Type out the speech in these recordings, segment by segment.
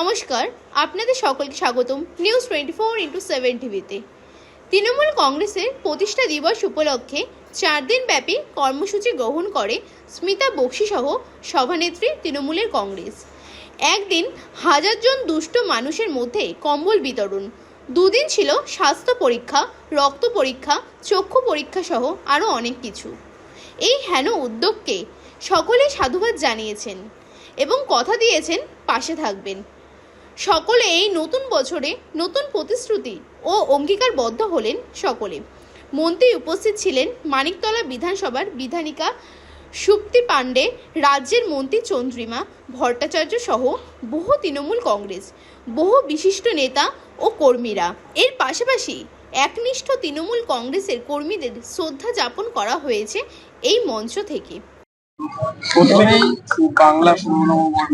নমস্কার, আপনাদের সকলকে স্বাগতম news twenty four into seven টিভিতে। তৃণমূল কংগ্রেসের প্রতিষ্ঠা দিবস উপলক্ষে চার দিন ব্যাপী কর্মসূচি গ্রহণ করে স্মিতা বক্সি সহ সভানেত্রী তৃণমূলের কংগ্রেস। একদিন হাজারজন দুষ্ট মানুষের মধ্যে কম্বল বিতরণ। দুদিন ছিল স্বাস্থ্য পরীক্ষা, রক্ত পরীক্ষা, চক্ষু পরীক্ষা সহ আরও অনেক কিছু। এই হেন উদ্যোগকে সকলে সাধুবাদ জানিয়েছেন এবং কথা দিয়েছেন পাশে থাকবেন। সকলে এই নতুন বছরে নতুন প্রতিশ্রুতি ও অঙ্গীকারবদ্ধ হলেন সকলে। মন্ত্রী উপস্থিত ছিলেন মানিকতলা বিধানসভার বিধানিকা সুপ্তি পাণ্ডে, রাজ্যের মন্ত্রী চন্দ্রিমা ভট্টাচার্য সহ বহু তৃণমূল কংগ্রেস, বহু বিশিষ্ট নেতা ও কর্মীরা। এর পাশাপাশি একনিষ্ঠ তৃণমূল কংগ্রেসের কর্মীদের শ্রদ্ধা যাপন করা হয়েছে এই মঞ্চ থেকে। প্রথমেই বাংলা সুনববর্ষ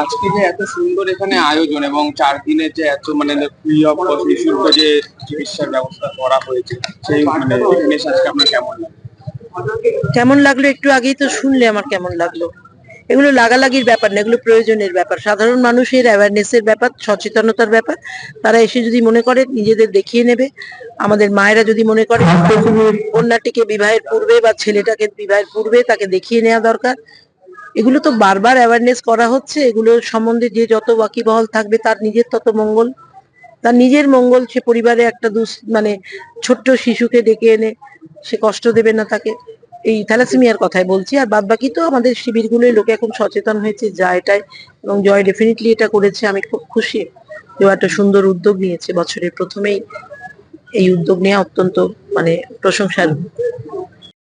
আজকে যে এত সুন্দর এখানে আয়োজন এবং চার দিনের যে এত মানে ফ্রি অফ নিঃশুল্ক যে চিকিৎসার ব্যবস্থা করা হয়েছে, সেই মানে আজকে আপনার কেমন লাগে কেমন লাগল? একটু আগেই তো শুনলে আমার কেমন লাগল। এগুলো লাগালাগির ব্যাপার না, এগুলো প্রয়োজনের ব্যাপার। সাধারণ মানুষের অ্যাওয়ারনেসের ব্যাপার, সচেতনতার ব্যাপার। তারা এসে যদি মনে করে, নিজেদের দেখিয়ে নেবে। আমাদের মায়েরা যদি মনে করে, কন্যাটিকে বিবাহের পূর্বে বা ছেলেটাকে বিবাহের পূর্বে তাকে দেখিয়ে নেওয়া দরকার। এগুলো তো বারবার অ্যাওয়ারনেস করা হচ্ছে। এগুলো সম্বন্ধে যে যত ওয়াকিবহল থাকবে, তার নিজের তত মঙ্গল। তার নিজের মঙ্গল সে পরিবারে একটা দুস মানে ছোট্ট শিশুকে ডেকে এনে, সে কষ্ট দেবে না তাকে। এই থ্যালাসেমিয়ার কথাই বলছি। আর বাদ বাকি তো আমাদের শিবিরগুলোই লোকে এখন সচেতন হয়েছে যা এটাই এবং জয় ডেফিনেটলি এটা করেছে। আমি খুব খুশি যে একটা সুন্দর উদ্যোগ নিয়েছে। বছরের প্রথমেই এই উদ্যোগ নেওয়া অত্যন্ত মানে প্রশংসার।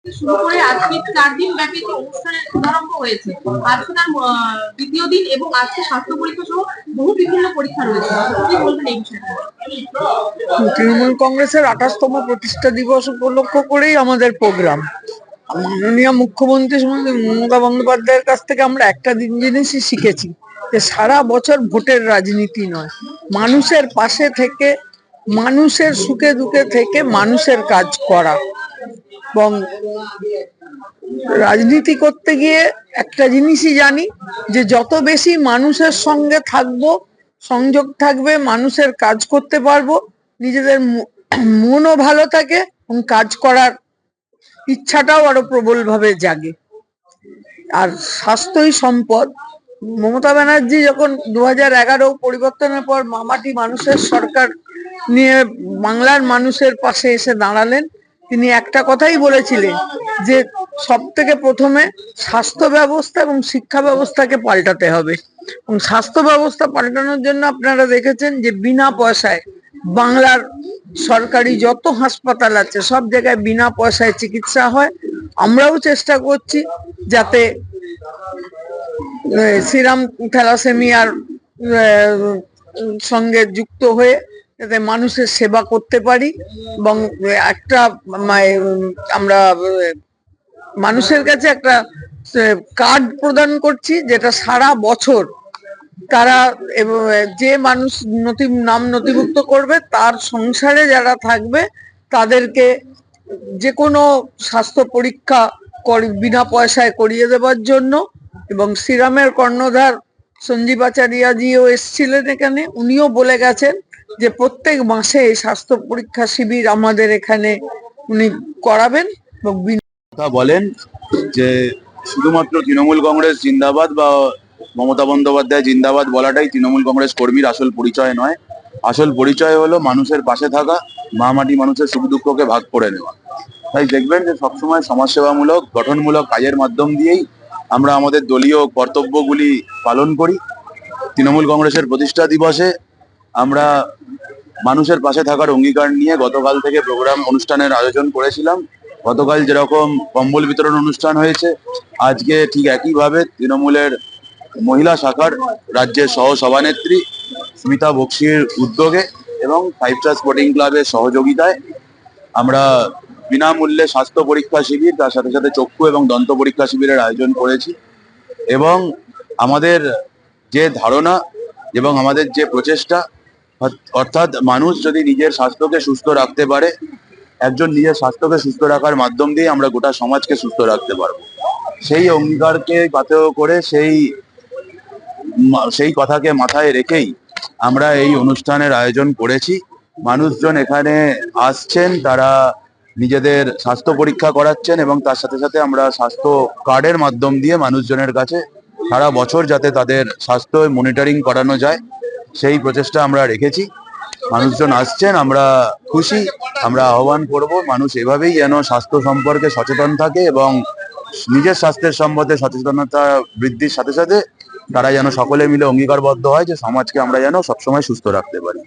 শুরু করে আজকে চার দিন ব্যাপী যে অনুষ্ঠানের শুভারম্ভ হয়েছে আজকে তার দ্বিতীয় দিন এবং আজকে স্বাস্থ্য পরীক্ষা সহ বহু বিভিন্ন পরীক্ষা রয়েছে। কি বলবেন এই বিষয়ে? তৃণমূল কংগ্রেসের আঠাশতম প্রতিষ্ঠা দিবস উপলক্ষ করেই আমাদের প্রোগ্রাম। মাননীয় মুখ্যমন্ত্রী মমতা বন্দ্যোপাধ্যায়ের কাছ থেকে আমরা একটা জিনিসই শিখেছি যে সারা বছর ভোটের রাজনীতি নয়। মানুষের পাশে থেকে, মানুষের সুখে দুঃখে থেকে মানুষের কাজ করা। এবং রাজনীতি করতে গিয়ে একটা জিনিসই জানি যে যত বেশি মানুষের সঙ্গে থাকব, সংযোগ থাকবে, মানুষের কাজ করতে পারব, নিজেদের মনও ভালো থাকে এবং কাজ করার ইচ্ছাটাও আরও প্রবল ভাবে জাগে। আর স্বাস্থ্যই সম্পদ। মমতা ব্যানার্জি যখন দু হাজার এগারো পরিবর্তনের পর মামাটি মানুষের সরকার নিয়ে বাংলার মানুষের পাশে এসে দাঁড়ালেন, তিনি একটা কথাই বলেছিলেন যে সব থেকে প্রথমে স্বাস্থ্য ব্যবস্থা এবং শিক্ষা ব্যবস্থাকে পাল্টাতে হবে। এবং স্বাস্থ্য ব্যবস্থা পাল্টানোর জন্য আপনারা দেখেছেন যে বিনা পয়সায় বাংলার সরকারি যত হাসপাতাল আছে, সব জায়গায় বিনা পয়সায় চিকিৎসা হয়। আমরাও চেষ্টা করছি যাতে সিরাম থ্যালাসেমিয়ার সঙ্গে যুক্ত হয়ে যাতে মানুষের সেবা করতে পারি এবং একটা আমরা মানুষের কাছে একটা কার্ড প্রদান করছি যেটা সারা বছর তারা যে মানুষ নথি, নাম নথিভুক্ত করবে, তার সংসারে যারা থাকবে, তাদেরকে যে কোনো স্বাস্থ্য পরীক্ষা বিনা পয়সায় করিয়ে দেওয়ার জন্য এবং সিরামের কর্ণধার সঞ্জীব আচারিয়াজিও এসেছিলেন এখানে। উনিও বলে গেছেন যে প্রত্যেক মাসে স্বাস্থ্য পরীক্ষা শিবির আমাদের এখানে উনি করাবেন এবং বলেন যে শুধুমাত্র তৃণমূল কংগ্রেস জিন্দাবাদ বা মমতা বন্দ্যোপাধ্যায় জিন্দাবাদ বলাটাই তৃণমূল কংগ্রেস কর্মীর আসল পরিচয় নয়। আসল পরিচয় হলো মানুষের পাশে থাকা, মা মাটি মানুষের সুখ দুঃখকে ভাগ করে নেওয়া। তাই দেখবেন যে সবসময় সমাজসেবামূলক, গঠনমূলক কাজের মাধ্যম দিয়েই আমরা আমাদের দলীয় কর্তব্যগুলি পালন করি। তৃণমূল কংগ্রেসের প্রতিষ্ঠা দিবসে আমরা মানুষের পাশে থাকার অঙ্গীকার নিয়ে গতকাল থেকে প্রোগ্রাম অনুষ্ঠানের আয়োজন করেছিলাম। গতকাল যেরকম কম্বল বিতরণ অনুষ্ঠান হয়েছে, আজকে ঠিক একইভাবে তৃণমূলের মহিলা শাখার রাজ্যের সহ সভানেত্রী স্মিতা বক্সির উদ্যোগে এবং ফাইভ স্টার স্পোর্টিং ক্লাবের সহযোগিতায় আমরা বিনামূল্যে স্বাস্থ্য পরীক্ষা শিবির, তার সাথে সাথে চক্ষু এবং দন্ত পরীক্ষা শিবিরের আয়োজন করেছি এবং আমাদের যে ধারণা এবং আমাদের যে প্রচেষ্টা, অর্থাৎ মানুষ যদি নিজের স্বাস্থ্যকে সুস্থ রাখতে পারে, একজন নিজের স্বাস্থ্যকে সুস্থ রাখার মাধ্যম দিয়ে আমরা গোটা সমাজকে সুস্থ রাখতে পারব। সেই অঙ্গীকারকে পাথেয় করে সেই সেই কথাকে মাথায় রেখেই আমরা এই অনুষ্ঠানের আয়োজন করেছি। মানুষজন এখানে আসছেন, তারা নিজেদের স্বাস্থ্য পরীক্ষা করাচ্ছেন এবং তার সাথে সাথে আমরা স্বাস্থ্য কার্ডের মাধ্যম দিয়ে মানুষজনের কাছে সারা বছর যাতে তাদের স্বাস্থ্য মনিটরিং করানো যায়, সেই প্রচেষ্টা আমরা রেখেছি। মানুষজন আসছেন, আমরা খুশি, আমরা আহ্বান করব, মানুষ এভাবেই যেন স্বাস্থ্য সম্পর্কে সচেতন থাকে এবং নিজের স্বাস্থ্যের সম্বন্ধে সচেতনতা বৃদ্ধির সাথে সাথে তারা যেন সকলে মিলে অঙ্গীকারবদ্ধ হয় যে সমাজকে আমরা যেন সবসময় সুস্থ রাখতে পারি।